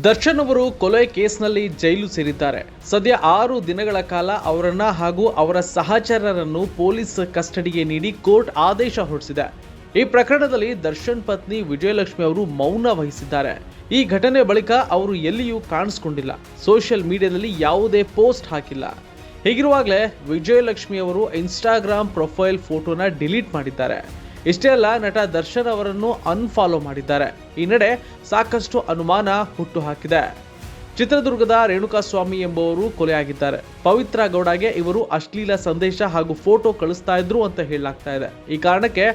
ದರ್ಶನ್ ಅವರು ಕೊಲೆ ಕೇಸ್ನಲ್ಲಿ ಜೈಲು ಸೇರಿದ್ದಾರೆ. ಸದ್ಯ ಆರು ದಿನಗಳ ಕಾಲ ಅವರನ್ನ ಹಾಗೂ ಅವರ ಸಹಚರರನ್ನು ಪೊಲೀಸ್ ಕಸ್ಟಡಿಗೆ ನೀಡಿ ಕೋರ್ಟ್ ಆದೇಶ ಹೊರಡಿಸಿದೆ. ಈ ಪ್ರಕರಣದಲ್ಲಿ ದರ್ಶನ್ ಪತ್ನಿ ವಿಜಯಲಕ್ಷ್ಮಿ ಅವರು ಮೌನ ವಹಿಸಿದ್ದಾರೆ. ಈ ಘಟನೆ ಬಳಿಕ ಅವರು ಎಲ್ಲಿಯೂ ಕಾಣಿಸ್ಕೊಂಡಿಲ್ಲ. ಸೋಷಿಯಲ್ ಮೀಡಿಯಾದಲ್ಲಿ ಯಾವುದೇ ಪೋಸ್ಟ್ ಹಾಕಿಲ್ಲ. ಹೀಗಿರುವಾಗಲೇ ವಿಜಯಲಕ್ಷ್ಮಿ ಅವರು ಇನ್ಸ್ಟಾಗ್ರಾಮ್ ಪ್ರೊಫೈಲ್ ಫೋಟೋನ ಡಿಲೀಟ್ ಮಾಡಿದ್ದಾರೆ. ಇಷ್ಟೇ ಅಲ್ಲ, ನಟ ದರ್ಶನ್ ಅವರನ್ನು ಅನ್ಫಾಲೋ ಮಾಡಿದ್ದಾರೆ. ಈ ನಡೆ ಸಾಕಷ್ಟು ಅನುಮಾನ ಹುಟ್ಟು ಹಾಕಿದೆ ಚಿತ್ರದುರ್ಗದ ರೇಣುಕಾಸ್ವಾಮಿ ಎಂಬುವರು ಕೊಲೆಯಾಗಿದ್ದಾರೆ. ಪವಿತ್ರ ಗೌಡಗೆ ಇವರು ಅಶ್ಲೀಲ ಸಂದೇಶ ಹಾಗೂ ಫೋಟೋ ಕಳಿಸ್ತಾ ಇದ್ರು ಅಂತ ಹೇಳಲಾಗ್ತಾ ಇದೆ. ಈ ಕಾರಣಕ್ಕೆ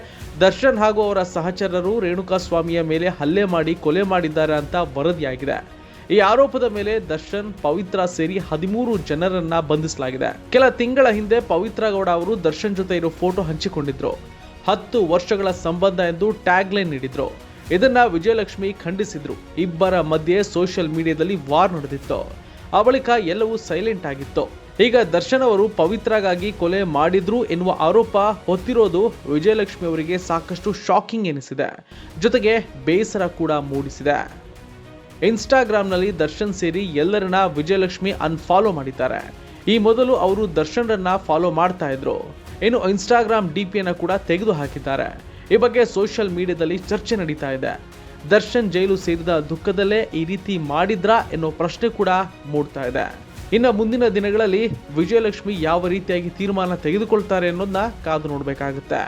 ದರ್ಶನ್ ಹಾಗೂ ಅವರ ಸಹಚರರು ರೇಣುಕಾಸ್ವಾಮಿಯ ಮೇಲೆ ಹಲ್ಲೆ ಮಾಡಿ ಕೊಲೆ ಮಾಡಿದ್ದಾರೆ ಅಂತ ವರದಿಯಾಗಿದೆ. ಈ ಆರೋಪದ ಮೇಲೆ ದರ್ಶನ್, ಪವಿತ್ರ ಸೇರಿ ಹದಿಮೂರು ಜನರನ್ನ ಬಂಧಿಸಲಾಗಿದೆ. ಕೆಲ ತಿಂಗಳ ಹಿಂದೆ ಪವಿತ್ರ ಗೌಡ ಅವರು ದರ್ಶನ್ ಜೊತೆ ಇರೋ ಫೋಟೋ ಹಂಚಿಕೊಂಡಿದ್ರು. ಹತ್ತು ವರ್ಷಗಳ ಸಂಬಂಧ ಎಂದು ಟ್ಯಾಗ್ ಲೈನ್ ನೀಡಿದ್ರು. ಇದನ್ನ ವಿಜಯಲಕ್ಷ್ಮಿ ಖಂಡಿಸಿದ್ರು. ಇಬ್ಬರ ಮಧ್ಯೆ ಸೋಷಿಯಲ್ ಮೀಡಿಯಾದಲ್ಲಿ ವಾರ್ ನಡೆದಿತ್ತು. ಆ ಬಳಿಕ ಎಲ್ಲವೂ ಸೈಲೆಂಟ್ ಆಗಿತ್ತು. ಈಗ ದರ್ಶನ್ ಅವರು ಪವಿತ್ರಗಾಗಿ ಕೊಲೆ ಮಾಡಿದ್ರು ಎನ್ನುವ ಆರೋಪ ಹೊತ್ತಿರೋದು ವಿಜಯಲಕ್ಷ್ಮಿ ಅವರಿಗೆ ಸಾಕಷ್ಟು ಶಾಕಿಂಗ್ ಎನಿಸಿದೆ. ಜೊತೆಗೆ ಬೇಸರ ಕೂಡ ಮೂಡಿಸಿದೆ. ಇನ್ಸ್ಟಾಗ್ರಾಮ್ನಲ್ಲಿ ದರ್ಶನ್ ಸೇರಿ ಎಲ್ಲರನ್ನ ವಿಜಯಲಕ್ಷ್ಮಿ ಅನ್ಫಾಲೋ ಮಾಡಿದ್ದಾರೆ. ಈ ಮೊದಲು ಅವರು ದರ್ಶನ್ರನ್ನ ಫಾಲೋ ಮಾಡ್ತಾ ಇದ್ರು. ಇನ್ನು ಇನ್ಸ್ಟಾಗ್ರಾಮ್ ಡಿ ಪಿಯನ್ನು ಕೂಡ ತೆಗೆದು ಹಾಕಿದ್ದಾರೆ. ಈ ಬಗ್ಗೆ ಸೋಷಿಯಲ್ ಮೀಡಿಯಾದಲ್ಲಿ ಚರ್ಚೆ ನಡೀತಾ ಇದೆ. ದರ್ಶನ್ ಜೈಲು ಸೇರಿದ ದುಃಖದಲ್ಲೇ ಈ ರೀತಿ ಮಾಡಿದ್ರಾ ಎನ್ನುವ ಪ್ರಶ್ನೆ ಕೂಡ ಮೂಡ್ತಾ ಇದೆ. ಇನ್ನು ಮುಂದಿನ ದಿನಗಳಲ್ಲಿ ವಿಜಯಲಕ್ಷ್ಮಿ ಯಾವ ರೀತಿಯಾಗಿ ತೀರ್ಮಾನ ತೆಗೆದುಕೊಳ್ತಾರೆ ಅನ್ನೋದನ್ನ ಕಾದು ನೋಡಬೇಕಾಗುತ್ತೆ.